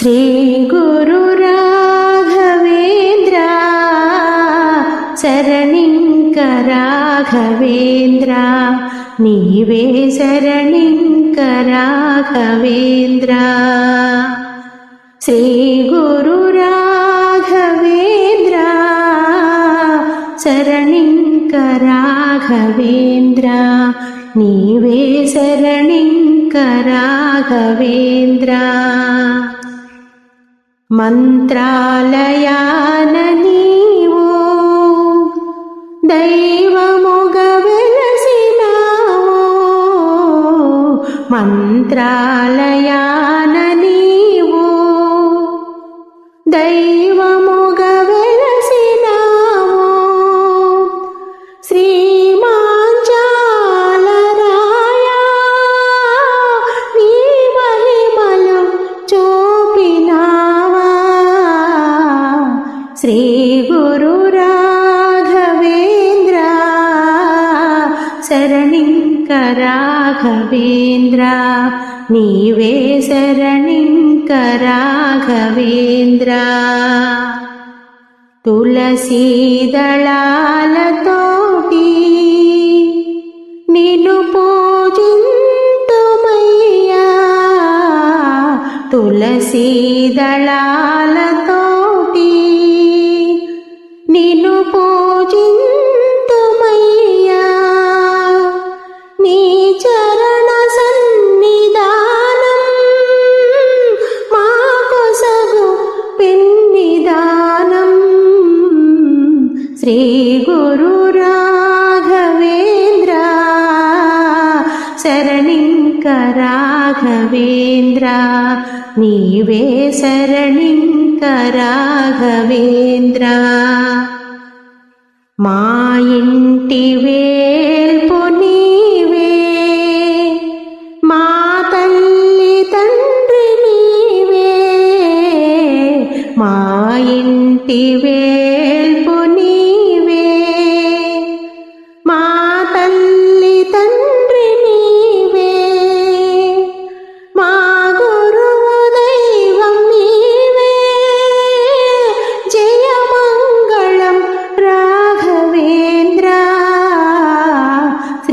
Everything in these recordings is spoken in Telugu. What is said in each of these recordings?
श्री गुरुराघवेन्द्रारणिं कराघवेन्द्रा नीवेरणिं कराघवेन्द्रा श्री गुरुराघवेन्द्रा शरणिं మంత్రాలయాన నీవు దైవముగ వెలసినావు శ్రీ గురు రాఘవేంద్ర. శరణింక రాఘవేంద్ర నీవే శరణింక రాఘవేంద్ర తులసీదళాలతోటి నిన్ను పూజింతుమయ్యా. తులసీదళాలతోటి నిన్ను శ్రీ గురు రాఘవేంద్ర. శరణింక రాఘవేంద్ర నీవే శరణింక రాఘవేంద్ర మా ఇంటి వేల్పు నీవే. మా తల్లి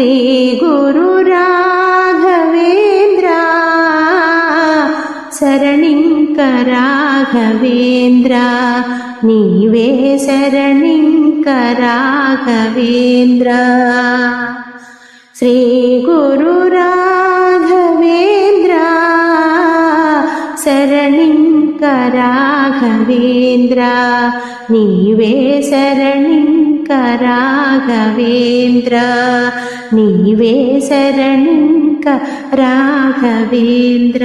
శ్రీ గురు రాఘవేంద్ర. శరణింక రాఘవేంద్ర నీవే శరణింక రాఘవేంద్ర శ్రీ గురు రాఘవేంద్ర. శరణింక రాఘవేంద్ర నీవే శరణింక రాఘవేంద్ర నీవే శరణింక రాఘవేంద్ర.